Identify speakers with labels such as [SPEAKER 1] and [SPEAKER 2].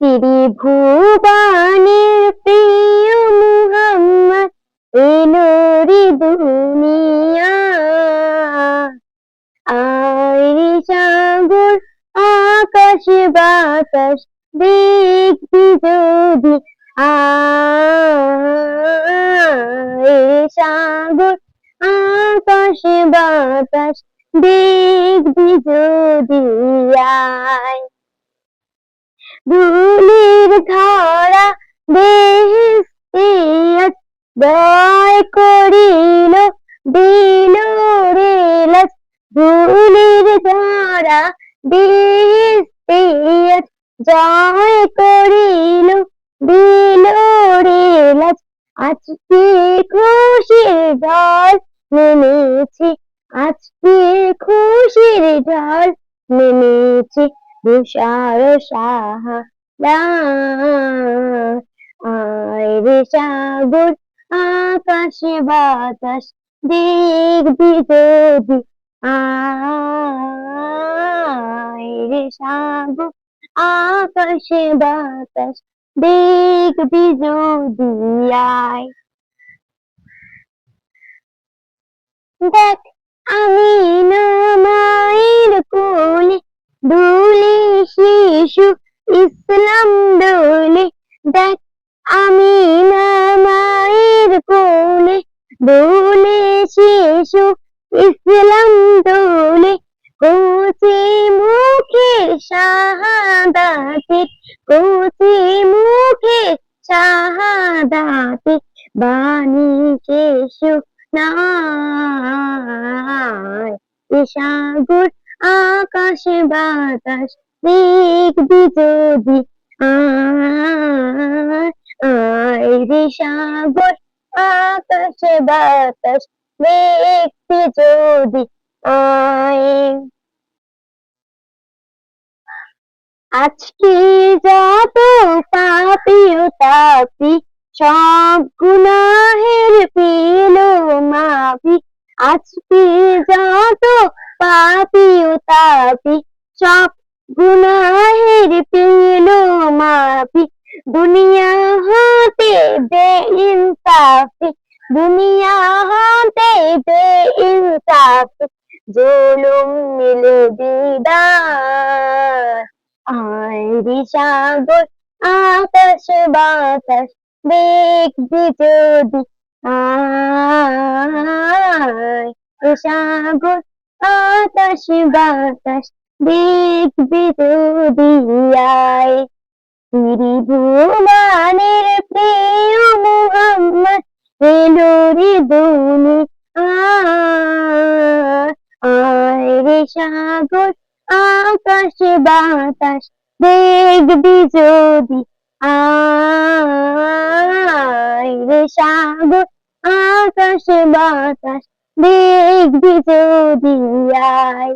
[SPEAKER 1] ত্রিভুবনের প্রিয় মুহাম্মদ, এলো রে দুনিয়া। আয় রে সাগর, আকাশ বাতাস, দেখবি যদি আয় রে সাগর, আকাশ বাতাস, দেখবি যদি আয়। ধুলির ধারা আজ দয় করিল, দিল রে লাজ ধুলির ধরা আজ জয় করিল, দিল রে লাজ আজকে খুশির ঢল নেমেছে, আজকে খুশির ঢল নেমেছে। তুষার সাহা আয় রে সাগর আকাশে বাতাস দেখবি যদি আয় রে আকাশে বাতাস দেখবি যদি আয় দেখ শিশু ইসলাম দোলে, দেখ আমি মায়ের কোলে, দোলে শিশু ইসলাম দোলে, কোচে মুখের শাহাদাতে কোচে মুখে শাহাদাতে বাণী শিশু নাই সাগর আকাশে বাতাস দেখবি যদি আয় রে সাগর আকাশে বাতাস দেখবি যদি আয় আজকে যত পাপি ও তাপি সব গুনাহের পেল মাপি আজকে যত পাপি ও তাপি সব গুনাহের পেল মাপি দুনিয়া হতে বে ইনসাফি দুনিয়া হতে বে ইনসাফি জুলুম মিলে দিদার আয় রে সাগর আকাশ বাতাস দেখবি যদি আয় সাগর আকাশ বাতাস দেখবি যদি আয় ত্রিভুবনের প্রিয় মুহাম্মদ এলো রে দুনি আয় রে সাগর, আকাশ বাতাস, দেখবি যদি আয় রে সাগর, আকাশ বাতাস, দেখবি যদি আয়।